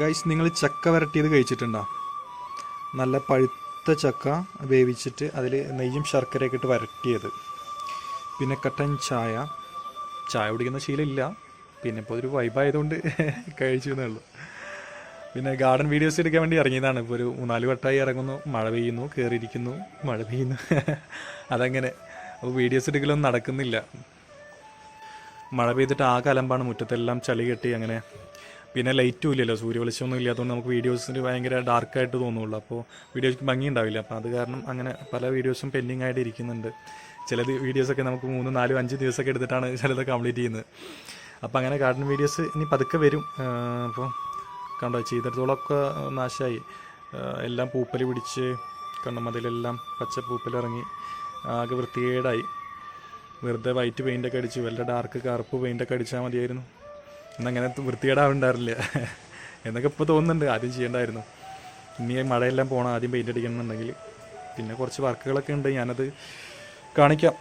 Guys നിങ്ങൾ ചക്ക വരട്ടിയത് കഴിച്ചിട്ടുണ്ടോ? നല്ല പഴുത്ത ചക്ക വേവിച്ചിട്ട് അതിൽ നെയ്യും ശർക്കരയൊക്കെ ഇട്ട് വരട്ടിയത്. പിന്നെ കട്ടൻ ചായ. ചായ കുടിക്കുന്ന ശീലമില്ല. പിന്നെ ഇപ്പോൾ ഒരു വൈബായതുകൊണ്ട് കഴിച്ചു എന്നേ ഉള്ളൂ പിന്നെ ഗാർഡൻ വീഡിയോസ് എടുക്കാൻ വേണ്ടി ഇറങ്ങിയതാണ്. ഇപ്പോൾ ഒരു മൂന്നാൽ വട്ടമായി ഇറങ്ങുന്നു. മഴ പെയ്യുന്നു കയറിയിരിക്കുന്നു മഴ പെയ്യുന്നു. അതങ്ങനെ. അപ്പോൾ വീഡിയോസ് എടുക്കലൊന്നും നടക്കുന്നില്ല. മഴ പെയ്തിട്ട് ആ കലമ്പാണ് മുറ്റത്തെല്ലാം ചളി കെട്ടി അങ്ങനെ പിന്നെ ലൈറ്റും ഇല്ലല്ലോ സൂര്യ വെളിച്ചമൊന്നും ഇല്ലാത്തതുകൊണ്ട് നമുക്ക് വീഡിയോസിന് ഭയങ്കര ഡാർക്കായിട്ട് തോന്നുള്ളൂ. അപ്പോൾ വീഡിയോയ്ക്ക് ഭംഗി ഉണ്ടാവില്ല. അപ്പോൾ അത് കാരണം അങ്ങനെ പല വീഡിയോസും പെൻഡിങ് ആയിട്ട് ഇരിക്കുന്നുണ്ട്. ചില വീഡിയോസൊക്കെ നമുക്ക് മൂന്ന് നാലും അഞ്ച് ദിവസമൊക്കെ എടുത്തിട്ടാണ് ചിലത് കംപ്ലീറ്റ് ചെയ്യുന്നത്. അപ്പോൾ അങ്ങനെ ഗാർഡൻ വീഡിയോസ് ഇനി പതുക്കെ വരും. അപ്പോൾ കണ്ടോ ചെയ്തിടത്തോളമൊക്കെ നാശമായി എല്ലാം പൂപ്പൽ പിടിച്ച് കണ്ടോ മതിലെല്ലാം പച്ച പൂപ്പലിറങ്ങി ആകെ വൃത്തികേടായി. വെറുതെ വൈറ്റ് പെയിന്റൊക്കെ അടിച്ച്. വല്ല ഡാർക്ക് കറുപ്പ് പെയിന്റൊക്കെ അടിച്ചാൽ മതിയായിരുന്നു. എന്നങ്ങനെ വൃത്തികേടാവുണ്ടായിരുന്നില്ല എന്നൊക്കെ ഇപ്പോൾ തോന്നുന്നുണ്ട്. ആദ്യം ചെയ്യേണ്ടായിരുന്നു. ഇനി മഴയെല്ലാം പോകണം ആദ്യം പെയിന്റ് അടിക്കണമെന്നുണ്ടെങ്കിൽ പിന്നെ കുറച്ച് വർക്കുകളൊക്കെ ഉണ്ട്. ഞാനത് കാണിക്കാം.